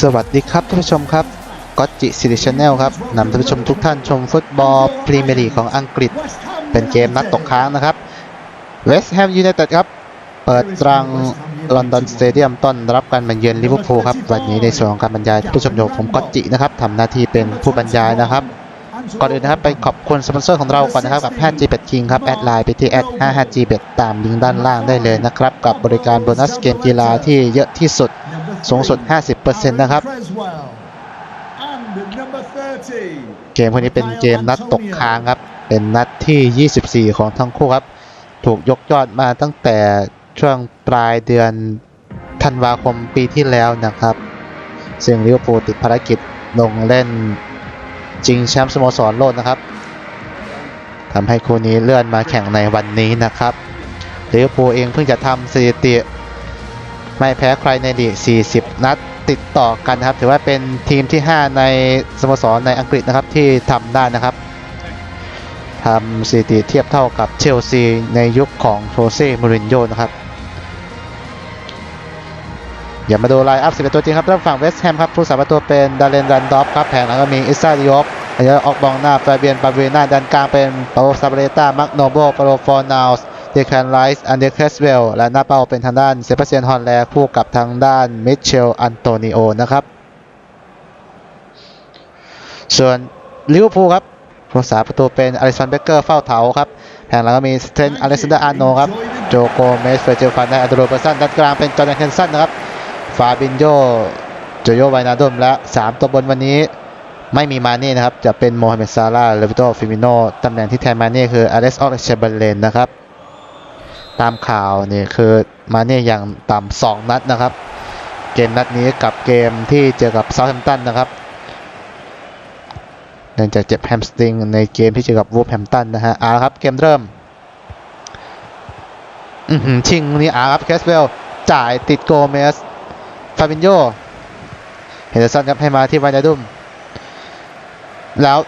สวัสดีครับท่านผู้ชมครับก็จิซิลิชแนลครับนำท่านผู้ชมทุกท่านชมฟุตบอลพรีเมียร์ลีกของอังกฤษ เป็นเกมนัดตกค้างนะครับเวสต์แฮมยูไนเต็ดครับ เปิดตรังลอนดอนสเตเดียมต้อนรับการมาเยือนลิเวอร์พูลครับ วันนี้ในส่วนของการบรรยายท่านผู้ชมโยผมก็จินะครับทำหน้าที่เป็นผู้บรรยายนะครับก่อนอื่นนะครับไปขอบคุณสปอนเซอร์ของเราก่อนนะครับกับ 5G Bet King ครับ แอดไลน์ไปที่แอด 55G Bet ตามลิงก์ด้านล่างได้เลยนะครับ กับบริการโบนัสเกมกีฬาที่เยอะที่สุด สูงสุด 50%นะครับ เกมพวกนี้เป็นเกมนัดตกค้างครับ เป็นนัดที่ 24 ของทั้งคู่ครับ ถูกยกยอดมาตั้งแต่ช่วงปลายเดือนธันวาคมปีที่แล้วนะครับ ซึ่งลิเวอร์พูลติดภารกิจลงเล่นจริงแชมป์สโมสรโลกนะครับทำให้คู่นี้เลื่อนมาแข่งในวันนี้นะครับลิเวอร์พูลเองเพิ่งจะทำสถิติ ไม่แพ้ใครในลีก 40 นัดติดต่อกันนะครับ ถือว่าเป็นทีมที่ 5 ในสโมสรในอังกฤษนะครับที่ทำได้นะครับทำสถิติเทียบเท่ากับเชลซีในยุคของโชเซ่มูรินโญ่นะครับอย่ามาดูไลน์อัพ11ตัวจริงครับด้านฝั่งเวสต์แฮมครับผู้สาประตูเป็นดาเลนรันดอฟครับแผงหลังก็มีอิซาดิโอฟอันนี้ออกบองหน้าฟาเบียนปาเวน่าด้านกลางเป็นปาโลซาเบเลต้ามักโนโบปาโลฟอร์นาวส์ เดคันไลส์อันเดอร์เคสเวลและหน้าเป้าเป็นทางด้านเซบาสเตียนฮอนแลคู่กับทางด้านมิเชลอันโตนิโอนะครับส่วนลิเวอร์พูลครับผู้สาประตูเป็นอลิสันเบเกอร์เฝ้าเถาครับแผงหลังก็มีสเตนอเล็กซานเดอร์อาร์โนครับโจโกเมสเฟอร์เจฟันได้อันโรเบอร์สันด้านกลางเป็นจอร์แดนเคนสันนะครับฟาบินโยโจโยไวนาดมและ 3 ตัวบนวันนี้ไม่มีมาเน่นะครับ จะเป็นโมฮัมเหม็ดซาร่าห์เลวิโตฟิมิโนตำแหน่งที่แทนมาเน่คืออเลสออกเชเบเลนนะครับ ตามข่าวนี่คือมาเน่อย่างต่ำสองนัดนะครับ เกมนัดนี้กับเกมที่เจอกับเซาท์แฮมป์ตันนะครับเนื่องจากเจ็บแฮมสตริงในเกมที่เจอกับวูฟแฮมป์ตันนะฮะอาครับเกมเริ่มชิงนี่อาครับแคสเวลจ่ายติดโกเมสฟาบินโยเฮนเดอร์สันครับให้มาที่วานยดุมแล้ว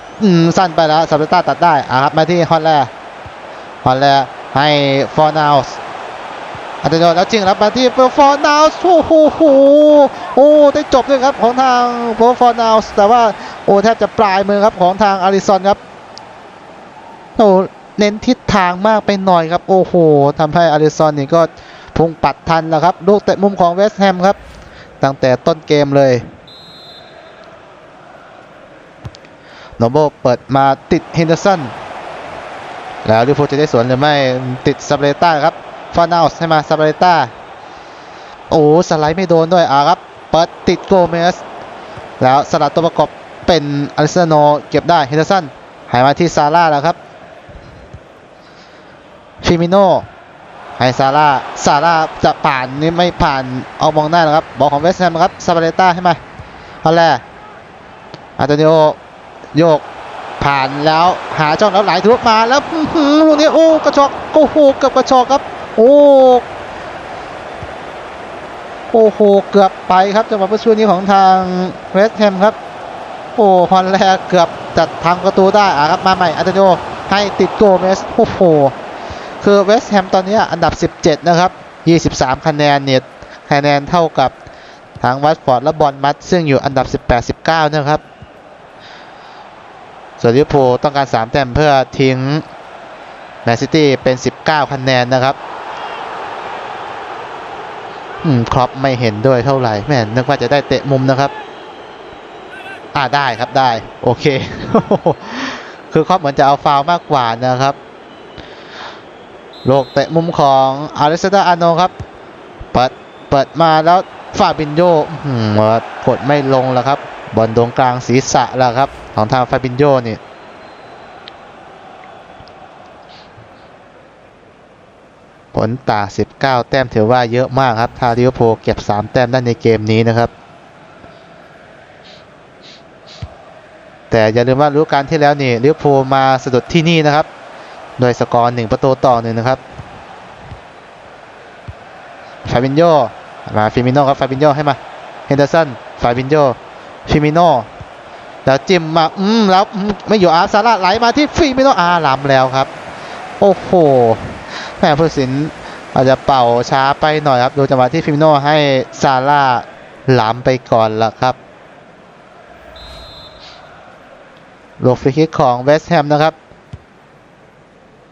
สั้นไปแล้วซาเบต้าตัดได้อะครับมาที่ฮอนแลฮอนแล ให้ฟอร์นาวส์อันเดโนแล้วจริงรับมาที่ฟอร์นาวส์โอ้โหโหโอ้ได้จบด้วยครับของทางโฟร์นาวส์แต่ว่าโอ้แทบจะปลายมือครับของทางอาริซอนครับโอ้เน้นทิศทางมากไปหน่อยครับ โอ้โหทำให้อาริซอนนี่ก็พุ่งปัดทันแล้วครับลูกเตะมุมของเวสต์แฮมครับ ตั้งแต่ต้นเกมเลยโนโบเปิดมาติดเฮนเดอร์สัน แล้วลิเวอร์พูลจะได้สวนหรือไม่ติดซาเบเลต้าครับฟานาสให้มาซาเบเลต้าโอ้สไลด์ไม่โดนด้วยอะครับเปิดติดโกเมสแล้วสลัดตัวประกอบเป็นอลิซโนเก็บได้เฮนเดอร์สันหายมาที่ซาร่าแล้วครับฟิมิโนให้ซาร่าซาร่าจะผ่านนี่ไม่ผ่านเอามองหน้านะครับบอลของเวสต์แฮมครับซาเบเลต้าให้มาฮอลแลอันโตนิโอโยก ผ่านแล้วหาช่องแล้วไหลทะลุมาแล้วลูกนี้โอ้กระชอกโอ้โหเกือบกระชอกครับ โอ้โอ้โหเกือบไปครับจังหวะประช่วนี้ของทางเวสต์แฮมครับ โอ้ฮอนแลเกือบจัดทางประตูได้อะครับมาใหม่อันโตนิโอให้ติดโกเมสโอ้โหคือเวสต์แฮมตอนนี้อันดับ 17 นะครับ 23 คะแนนเนี่ยคะแนนเท่ากับทางวัตฟอร์ดและบอลมัดซึ่งอยู่อันดับ 18 19 นะครับ ส่วนลิเวอร์พูลต้องการ 3 แต้มเพื่อทิ้งแมนซิตี้เป็น 19 คะแนนนะครับอืมครอปไม่เห็นด้วยเท่าไหร่แม่นึกว่าจะได้เตะมุมนะครับ อ่าได้ครับได้ โอเค คือครอปเหมือนจะเอาฟาวมากกว่านะครับโลกเตะมุมของอาริสตาอาโนครับ เปิด เปิดมาแล้วฟาบินโยหือกดไม่ลงแล้วครับ บอลตรงกลางศีรษะแล้วครับ ของทางฟาบินโยนี่ผลต่าง19 แต้มถือว่าเยอะมากครับถ้าลิเวอร์พูลเก็บ 3 แต้มได้ในเกมนี้นะครับ แต่อย่าลืมว่าฤดูกาลที่แล้วนี่ลิเวอร์พูลมาสะดุดที่นี่นะครับ โดยสกอร์หนึ่งประตูต่อหนึ่งนะครับ ฟาบินโยมาฟิมิโนครับ ฟาบินโยให้มา เฮนเดอร์สัน ฟาบินโยฟิมิโน แล้วจิ้มมาอืมแล้วอืมไม่อยู่อาร์ซาร่าไหลมาที่ฟิมิโนอาร์ล้ำแล้วครับ โอ้โหแม่ผู้สินอาจจะเป่าช้าไปหน่อยครับ ดูจังหวะที่ฟิมิโนให้ซาร่าล้ำไปก่อนละครับลูกฟรีคิกของเวสต์แฮมนะครับ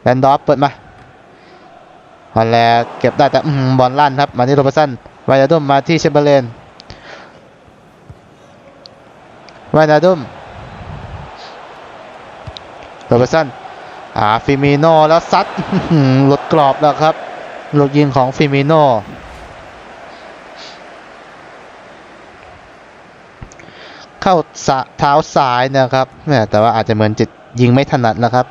แลนดอฟเปิดมาฮอลแลเก็บได้แต่อื้อหือบอลลั่นครับ มาที่โรเบสันไวนาดุมมาที่เชมเบอร์เลน ไวนาดุมโรเบร์สันอ่าฟิมิโนแล้วซัดหลุดกรอบแล้วครับหลูกยิงของฟิมิโนเข้าสะเท้าซ้ายนะครับแหม่แต่ว่าอาจจะเหมือนจิตยิงไม่ถนัดนะครับ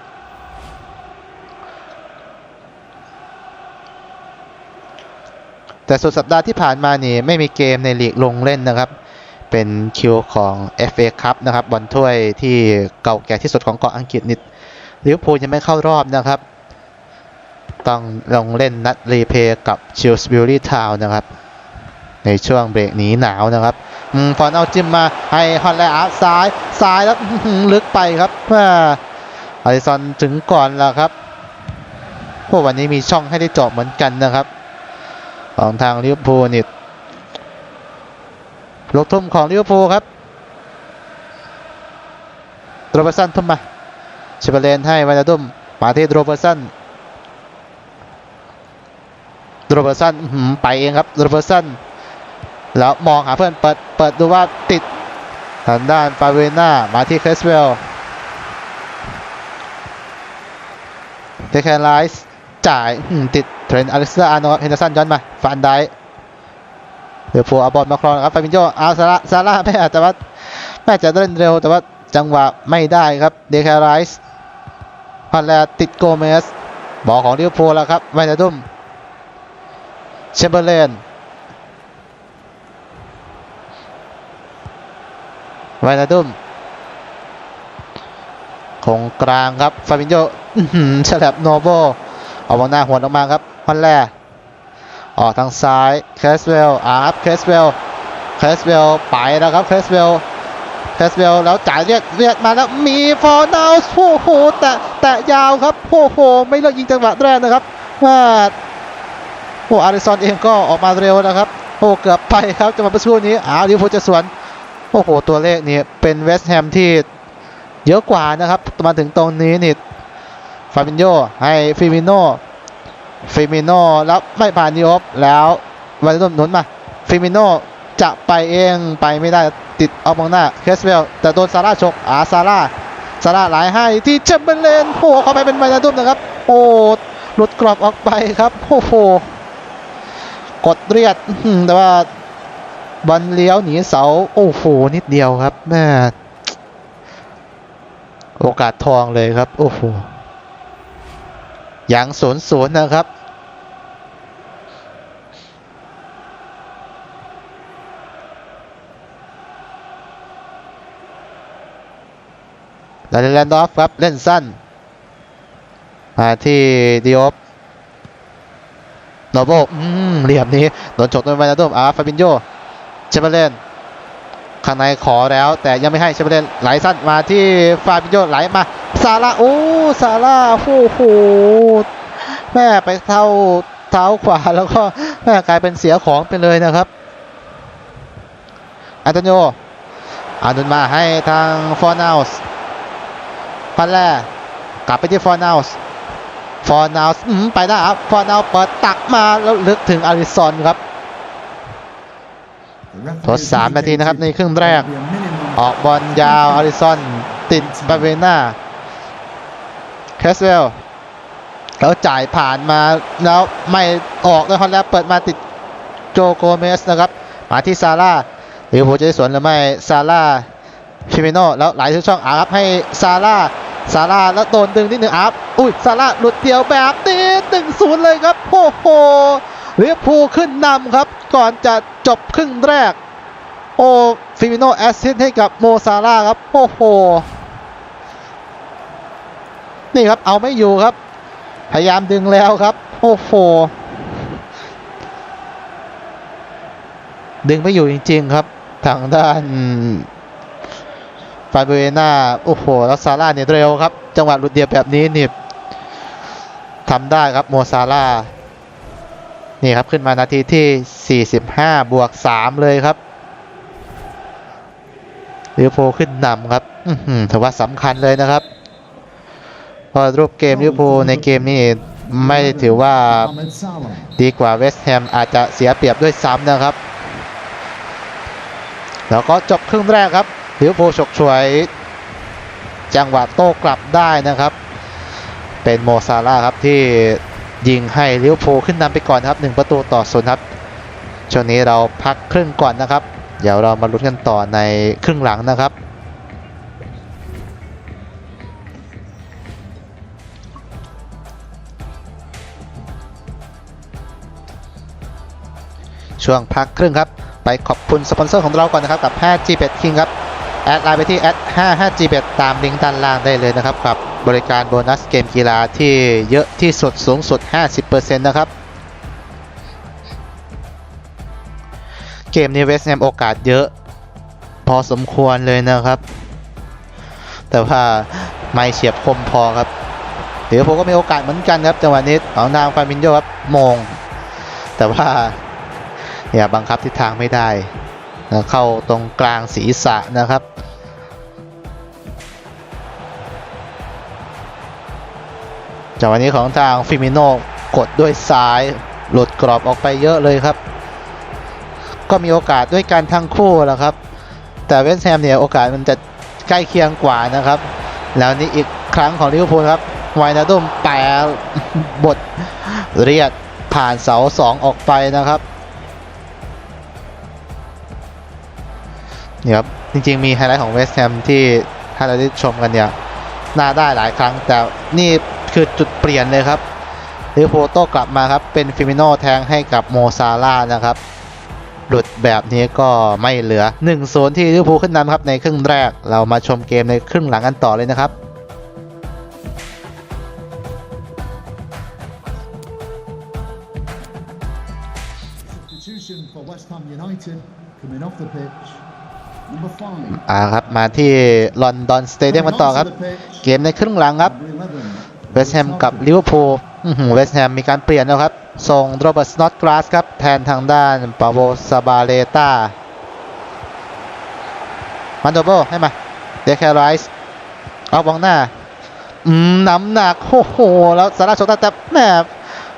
แต่สุดสัปดาห์ที่ผ่านมานี่ไม่มีเกมในลีกลงเล่นนะครับ เป็นคิวของ FA คัพนะครับบอลถ้วยที่เก่าแก่ที่สุดของเกาะอังกฤษนิดลิเวอร์พูลยังไม่เข้ารอบนะครับ ต้องลงเล่นนัดรีเพย์กับชิลส์บิลลี่ทาวน์นะครับ ในช่วงเบรกหนีหนาวนะครับอฟอนเอาจิ้มมาให้ฮอนแลอาซ้ายซ้ายแล้วลึกไปครับว่าอลิซอนถึงก่อนแล้วครับพวกวันนี้มีช่องให้ได้เจาะเหมือนกันนะครับ ของทางลิเวอร์พูลนี่ ลูกทุ่มของลิเวอร์พูลครับโรเบร์สันทุ่มมาชเบเลนให้วานาดุ่มมาที่โรเบร์สันโรเบร์สันหือไปเองครับโรเบร์สันแล้วมองหาเพื่อนเปิดเปิดดูว่าติดทางด้านฟาเวน่ามาที่เคสเวลเดคแคนไลส์จ่ายอืมติดเทรนต์อเล็กซ์อาร์โนเฮนเดอร์สันย้อนมาฟันได้ เดี๋ยวพัวเอาบอลมาครองนครับฟาบินโยอาซาร่าซาร่าไม่อาจจะว่าแม่จะเล่นเร็วแต่ว่าจังหวะไม่ได้ครับเดคแคนไลส์พันแลติดโกเมสบอลของลิเวอร์พูลแล้วครับไวนาดุมเชมเบอร์เลนไวนาดุมของกลางครับฟาบินโยอื้อหือฉลับโนโบออกมาหน้าหัวออกมาครับฮอนแล ออกทางซ้ายเคสเวลอาร์เคสเวลเคสเวลไปแล้วครับเคสเวลเคสเวลแล้วจ่ายเรียกเรียกมาแล้วมีฟอร์นาวโอ้โหแตะแตะยาวครับโอ้โหไม่เลือกยิงจังหวะแรกนะครับว่าโอ้อาริซอนเองก็ออกมาเร็วนะครับโอ้เกือบไปครับจังหวะเมื่อสักครู่นี้อ้าวลิเวอร์พูจะสวนโอ้โหตัวเลขนี่เป็นเวสต์แฮมที่เยอะกว่านะครับมาถึงตรงนี้นี่ฟาบินโยให้ฟิมิโน ฟิมิโนแล้วไม่ผ่านนิโอฟแล้ววันต้นหนุนมาฟิมิโนจะไปเองไปไม่ได้ติดเอามองหน้าเคสเวลแต่โดนซาร่าฉกอาซาร่าซาร่าหลายให้ที่เชมเบอร์เลนโอ้เข้าไปเป็นไวนาดุมนะครับ โอ้หลุดกรอบออกไปครับโอ้โหกดเรียดแต่ว่าบอลเลี้ยวหนีเสาโอ้โหนิดเดียวครับแม่โอกาสทองเลยครับ โอ้โห อยังศูนย์ศูนย์นะครับ ลาเลนดอฟครับ เล่นสั้นมาที่ดิโอฟโนโบอืมเหลี่ยมนี้โดนฉกโดนไวนาดุมอาฟาบินโยเชเบเลนข้างในขอแล้วแต่ยังไม่ให้เชเบเลนไหลสั้นมาที่ฟาบิโยไหลมา ซาร่าโอ้ซาร่าโอ้โหแม่ไปเท้าเท้าขวาแล้วก็แม่กลายเป็นเสียของไปเลยนะครับอันโตนิโออานุนมาให้ทางฟอร์นาสพันแรกกลับไปที่ฟอร์นาสฟอร์นาสไปได้ครับฟอร์นาสเปิดตักมาแล้วลึกถึงอาริซอนครับทดสามนาทีนะครับในครึ่งแรก ออกบอลยาวอาริซอนติดบาเวน่า แคสเวลแล้วจ่ายผ่านมาแล้วไม่ออกแล้วฮอนแล้วเปิดมาติดโจโกเมสนะครับมาที่ซาร่าหรือผมจะได้สวนหรือไม่ซาร่าฟิมิโนแล้วไหลที่ช่องอาร์ฟให้ซาร่าซาร่าแล้วโดนดึงนิดหนึ่งอาร์ฟอุ้ยซาร่าหลุดเดียวแบบนี้หนึ่งศูนย์เลยครับโอ้โหเวอร์พูขึ้นนำครับ ก่อนจะจบครึ่งแรก โอ้ฟิมิโนแอสซิสต์ให้กับโมซาร่าครับโอ้โห นี่ครับเอาไม่อยู่ครับ พยายามดึงแล้วครับ โอ้โหดึงไม่อยู่จริง ๆ ครับ ทางด้านฟาเบเวน่าโอ้โหแล้วซาร่าเนี่ยเร็วครับ จังหวะหลุดเดียบแบบนี้นี่ทำได้ครับโมซาร่านี่ครับขึ้นมานาทีที่ 45 บวก 3 เลยครับลิเวอร์พูลขึ้นนำครับถือว่าสำคัญเลยนะครับ พอรูปเกมลิเวอร์พูลในเกมนี้ไม่ได้ถือว่า Mohamed Salah. ดีกว่าเวสต์แฮมอาจจะเสียเปรียบด้วยซ้ำนะครับ แล้วก็จบครึ่งแรกครับลิเวอร์พูลฉกฉวย จังหวะโต้กลับได้นะครับ เป็นโมซาร่าห์ครับที่ยิงให้ลิเวอร์พูลขึ้นนำไปก่อนครับหนึ่งประตูต่อศูนย์ครับช่วงนี้เราพักครึ่งก่อนนะครับ เดี๋ยวเรามาลุ้นกันต่อในครึ่งหลังนะครับ ช่วงพักครึ่งครับ ไปขอบคุณสปอนเซอร์ของเราก่อนนะครับกับ 5G Bet King ครับ แอดไลน์ไปที่แอด 55 g b e t ตามลิงก์ด้านล่างได้เลยนะครับกับบริการโบนัสเกมกีฬาที่เยอะที่สุดสูงสุด 50%นะครับเกมนี้เวสต์แฮมโอกาสเยอะพอสมควรเลยนะครับ แต่ว่าไม่เฉียบคมพอครับเดี๋ยวผมก็มีโอกาสเหมือนกันครับจังหวะนี้ของนางฟามินโยครับมง แต่ว่า อย่าบังคับทิศทางไม่ได้นะเข้าตรงกลางศีรษะนะครับ จากวันนี้ของทางฟิมิโนกดด้วยซ้ายหลุดกรอบออกไปเยอะเลยครับ ก็มีโอกาสด้วยกันทั้งคู่แหล้วครับ แต่เวสต์แฮมเนี่ยโอกาสมันจะใกล้เคียงกว่านะครับ แล้วนี่อีกครั้งของลิเวอร์พูลครับไวนาดุมแปะบทเรียดผ่านเสาสองออกไปนะครับ นี่ครับจริงๆมีไฮไลท์ของเวสต์แฮมที่ถ้าเราได้ชมกันเนี่ยน่าได้หลายครั้ง แต่นี่คือจุดเปลี่ยนเลยครับลิเวอร์พูโต้กลับมาครับ เป็นฟิมิโนแทงให้กับโมซาร่านะครับ หลุดแบบนี้ก็ไม่เหลือ1 0ที่ลิเวอร์พูลขึ้นนำครับในครึ่งแรกเรามาชมเกมในครึ่งหลังกันต่อเลยนะครับ Substitution for West Ham United coming off the pitch. อ่าครับมาที่ลอนดอนสเตเดียมกันต่อครับ เกมในครึ่งหลังครับเวสต์แฮมกับลิเวอร์พูลเวสต์แฮมมีการเปลี่ยนแล้วครับ ส่งโรเบิร์ตสโนตกราสครับ แทนทางด้านปาโบซาบาเลตามันโดโบให้มา เดคแคไรส์เอาบองหน้า อืมน้ำหนักโอ้โห แล้วสาราโชตาแต่แม่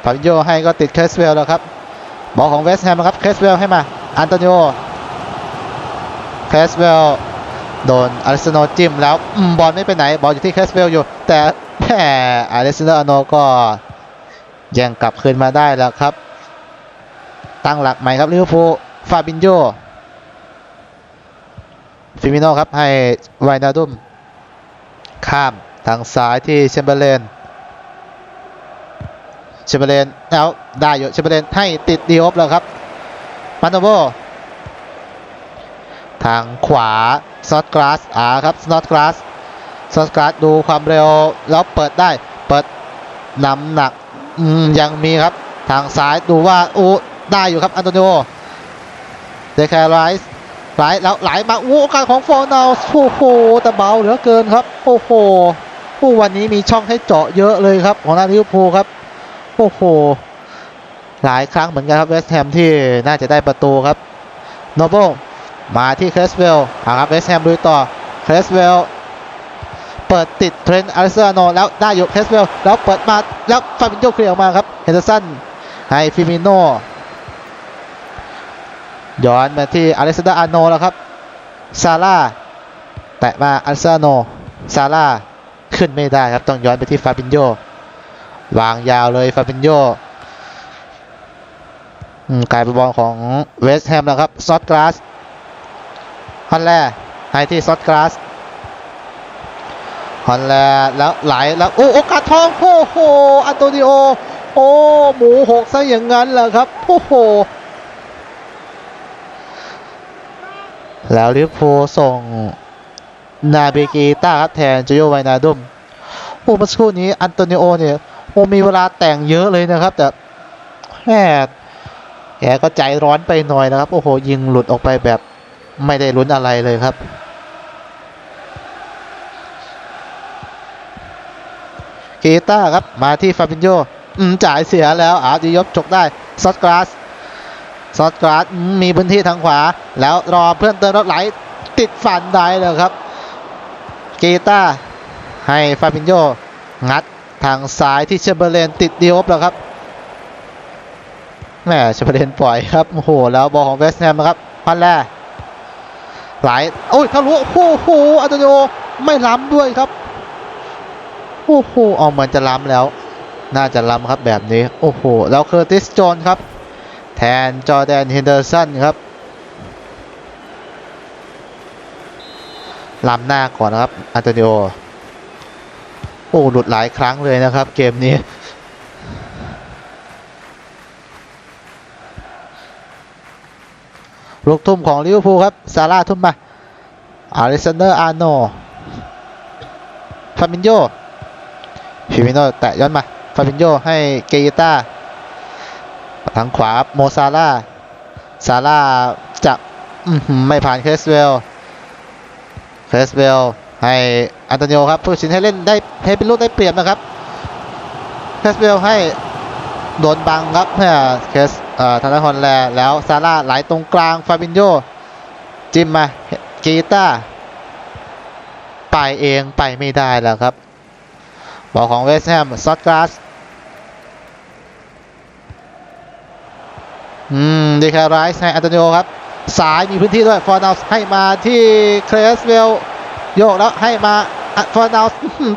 ฟาบิโยให้ก็ติดเคสเวลแล้วครับ บอลของเวสต์แฮมนะครับ เคสเวลให้มา อันโตนิโอ คสเวลโดนอาริสโนจิ้มแล้วอบอลไม่ไปไหน บอลอยู่ที่เคสเวลอยู่ แต่แหมอาริสโนโนก็ย่งกลับคืนมาได้แล้วครับ ตั้งหลักใหม่ครับลิเวอร์พูลฟาบินโยฟิมิโนครับให้ไวนาดุมข้ามทางซ้ายที่เชมเบอร์เลนเชมเบอร์เลนแล้วได้อยู่เชมเบอร์เลนให้ติดดีออฟแล้วครับมันโนโบ ทางขวาซอตกราสอ่าครับซอตกราสซอตกราสดูความเร็วแล้วเปิดได้เปิดน้ำหนักยังมีครับทางซ้ายดูว่าอู้ได้อยู่ครับอันโตนิโอเดคาไรส์ไหลแล้วไหลมาอู้โอกาสของโฟนเอาลโอ้โหแต่เบาเหลือเกินครับโอ้โหผู้วันนี้มีช่องให้เจาะเยอะเลยครับ ของนาลิวพูครับโอ้โหหลายครั้งเหมือนกันครับเวสต์แฮมที่น่าจะได้ประตูครับโนเบิล มาที่เครสเวลครับเวสแฮมลุยต่อเครสเวลเปิดติดเทรนต์อาริสโนแล้วได้อยู่เครสเวลแล้วเปิดมาแล้วฟาบินโยเคลียร์ออกมาครับเฮนเดอร์สันให้ฟิมิโนย้อนมาที่อาริสดาอาโนแล้วครับซาร่าแตะมาอาริสโนซาร่าขึ้นไม่ได้ครับต้องย้อนไปที่ฟาบินโยวางยาวเลยฟาบินโยกลายเป็นบอลของเวสต์แฮมแล้วครับซอตกราส ฮอนแลให้ที่ซอตกราสฮอนแลแล้วไหลแล้วโอ้โอกาสทองโอ้โหอันโตนิโอโอ้หมูหกซะอย่างนั้นเหรอครับโอ้โหแล้วลิเวอร์พูส่งนาเบกีต้าครับแทนจูโยไวนาดุมโอ้เมื่อสักครู่นี้อันโตนิโอเนี่ยโอ้มีเวลาแต่งเยอะเลยนะครับ แต่แหมแกก็ใจร้อนไปหน่อยนะครับ โอ้โห ยิงหลุดออกไปแบบ ไม่ได้ลุ้นอะไรเลยครับกีต้าครับมาที่ฟาบินโยอืมจ่ายเสียแล้วอาร์ดิยบจกได้ซอสกราสซอสกราสมีพื้นที่ทางขวา แล้วรอเพื่อนเติมรถไหลติดติดฟันได้เลยครับกีตาให้ฟาบินโยงัดทางซ้ายที่เชเบอร์เลนติดดิโอฟแล้วครับแม่เชเบอร์เลนปล่อยครับโอ้โหแล้วบอลของเวสต์แฮมครับพันแรก หลายโอ้ยทะลุโอ้โหอัตโยไม่ล้ำด้วยครับโอ้โหออกเหมือนจะล้ำแล้ว น่าจะล้ำครับแบบนี้โอ้โหแล้วเคอร์ติสโจนครับ แทนจอแดนเฮนเดอร์สันครับล้ำหน้าก่อนนะครับอันโตนิโอโอ้หลุดหลายครั้งเลยนะครับ เกมนี้ ลูกทุ่มของลิเวอร์พูลครับ ซาร่าทุ่มมาอาริซานเดอร์อาร์โนฟาบินโยฟิมิโนแตะย้อนมา ฟาบินโยให้เกยต้าทางขวาโมซาร่า ซาร่าจะไม่ผ่านเคสเวล เคสเวลให้อันโตนิโอครับผู้ชินให้เล่นได้ให้เป็นลูกได้เปรียบนะครับ เคสเวลให้โดนบังครับเพื่อเคส ธนาฮอนแลแล้วซาร่าไหลตรงกลางฟาบินโยจิ้มมากีตาไปเองไปไม่ได้แล้วครับ บอลของเวสแฮมซอตกราสอืมดีแคไรส์ให้อันโตนิโอครับ สายมีพื้นที่ด้วยฟอร์นาลให้มาที่เคลสเวลโยกแล้วให้มาฟอร์นาล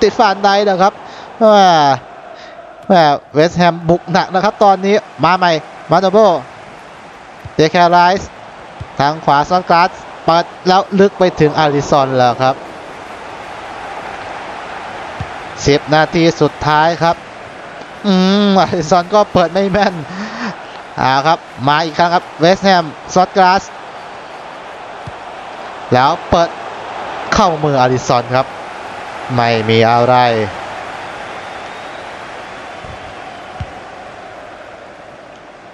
ติดฝานใดนะครับแม่แม่เวสแฮมบุกหนักนะครับ ตอนนี้มาใหม่ มาโนโบเดคไรส์ทางขวาซอนกราสเปิดแล้วลึกไปถึงอาริซอนแล้วครับ 10 นาทีสุดท้ายครับ อืมอาริซอนก็เปิดไม่แม่นอ่าครับ มาอีกครั้งครับ เวสแฮมซอตกราสแล้วเปิดเข้ามืออาริซอนครับ ไม่มีอะไร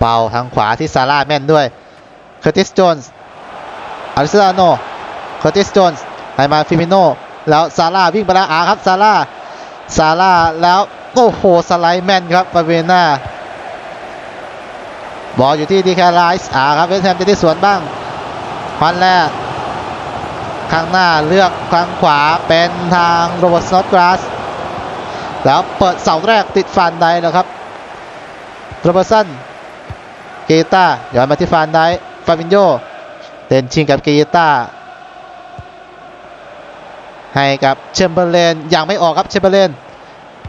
เป่าทางขวาที่ซาร่าแม่นด้วยเคอร์ติสโจนส์อาริซาโนเคอร์ติสโจนส์ให้มาฟิมิโนแล้วซาร่าวิ่งไปแล้วอาครับซาร่าซาร่าแล้วโอ้โหสไลด์แม่นครับปาเวน่าบอลอยู่ที่ดีแคลไลส์อ่าครับเวสแฮมจะได้สวนบ้างพันแรกข้างหน้าเลือกทางขวาเป็นทางโรเบิร์ตสโนกราสแล้วเปิดเสาแรกติดฟันไดนะครับโรเบอร์สัน กต้าย้อนมาที่ฟันไดฟาบินโยเดินชิงกับเกต้าให้กับเชมเบอร์เลนยังไม่ออกครับเชมเบอร์เลน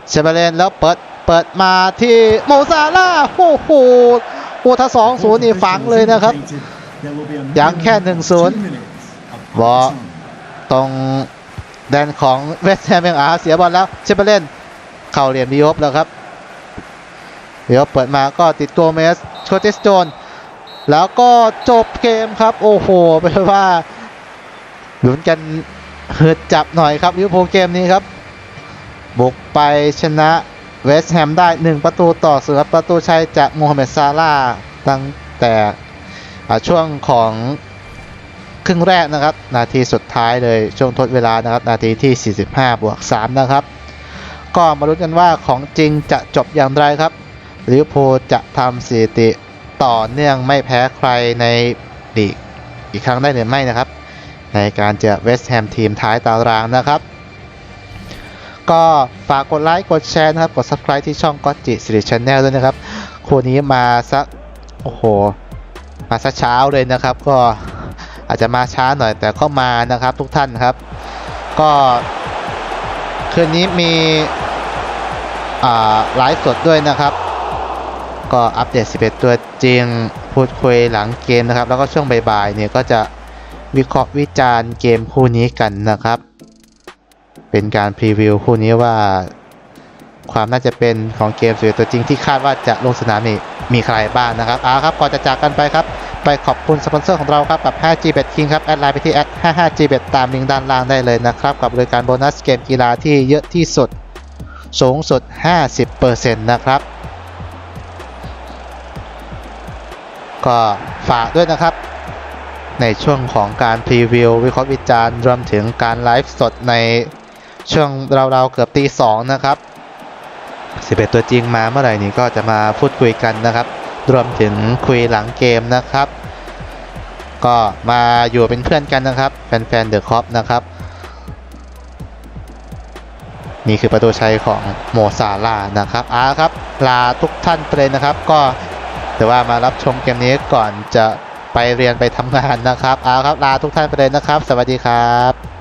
เชมเบอร์เลนแล้วเปิดเปิดมาที่โมซาร่าโอ้โหโอ้ถ้าสองศูนย์นี่ฝังเลยนะครับยังแค่1-0บอตรงแดนของเวสต์แฮมยังอาเสียบอลแล้วเชมเบอร์เลนเข้าเหลี่ยมดิโอฟแล้วครับดิโอฟเปิดมาก็ติดโกเมส โชติสโจน แล้วก็จบเกมครับ โอ้โหแปลว่าลุ้นกันเหืดจับหน่อยครับลิเวอร์พูลเกมนี้ครับบุกไปชนะเวสต์แฮมได้ 1 ประตูต่อศูนย์ประตูชัยจากโมฮัมเหม็ดซาร่าตั้งแต่ช่วงของครึ่งแรกนะครับ นาทีสุดท้ายเลยช่วงทดเวลานะครับ นาทีที่ 45 บวก 3 นะครับ ก็มาลุ้นกันว่าของจริงจะจบอย่างไรครับ ลิเวอร์พูลจะทำสถิติต่อเนื่องไม่แพ้ใครในลีกอีกครั้งได้หรือไม่นะครับ ในการเจอเวสต์แฮมทีมท้ายตารางนะครับ ก็ฝากกดไลค์กดแชร์นะครับ กด subscribe ที่ช่องก็จิสิริชแนลด้วยนะครับคู่นี้มาสักโอ้โห มาซะเช้าเลยนะครับ ก็อาจจะมาช้าหน่อยแต่เข้ามานะครับทุกท่านครับ ก็คืนนี้มีอ่าไลฟ์สดด้วยนะครับ ก็อัปเดต 11 ตัวจริง พูดคุยหลังเกมนะครับ แล้วก็ช่วงบ่ายๆเนี่ยก็จะวิเคราะห์วิจารณ์เกมคู่นี้กันนะครับ เป็นการพรีวิวคู่นี้ว่าความน่าจะเป็นของเกม11ตัวจริงที่คาดว่าจะลงสนามนี่มีใครบ้างนะครับเอาครับก่อนจะจากกันไปครับ ไปขอบคุณสปอนเซอร์ของเราครับ กับ 5G Bet King ครับ แอดไลน์ไปที่ 55G Bet ตามลิงก์ด้านล่างได้เลยนะครับ กับบริการโบนัสเกมกีฬาที่เยอะที่สุด สูงสุด 50%นะครับ ก็ฝากด้วยนะครับ ในช่วงของการพรีวิว วิเคราะห์วิจารณ์รวมถึงการไลฟ์สดในช่วงราวๆเกือบตีสองนะครับ 11 ตัวจริงมาเมื่อไหร่นี้ก็จะมาพูดคุยกันนะครับ รวมถึงคุยหลังเกมนะครับ ก็มาอยู่เป็นเพื่อนกันนะครับ แฟนๆเดอะคอปนะครับ นี่คือประตูชัยของโมซาลานะครับอาครับ ลาทุกท่านไปเลยนะครับ ก็ แต่ว่ามารับชมเกมนี้ก่อนจะไปเรียนไปทำงานนะครับเอาครับลาทุกท่านไปเลยนะครับ สวัสดีครับ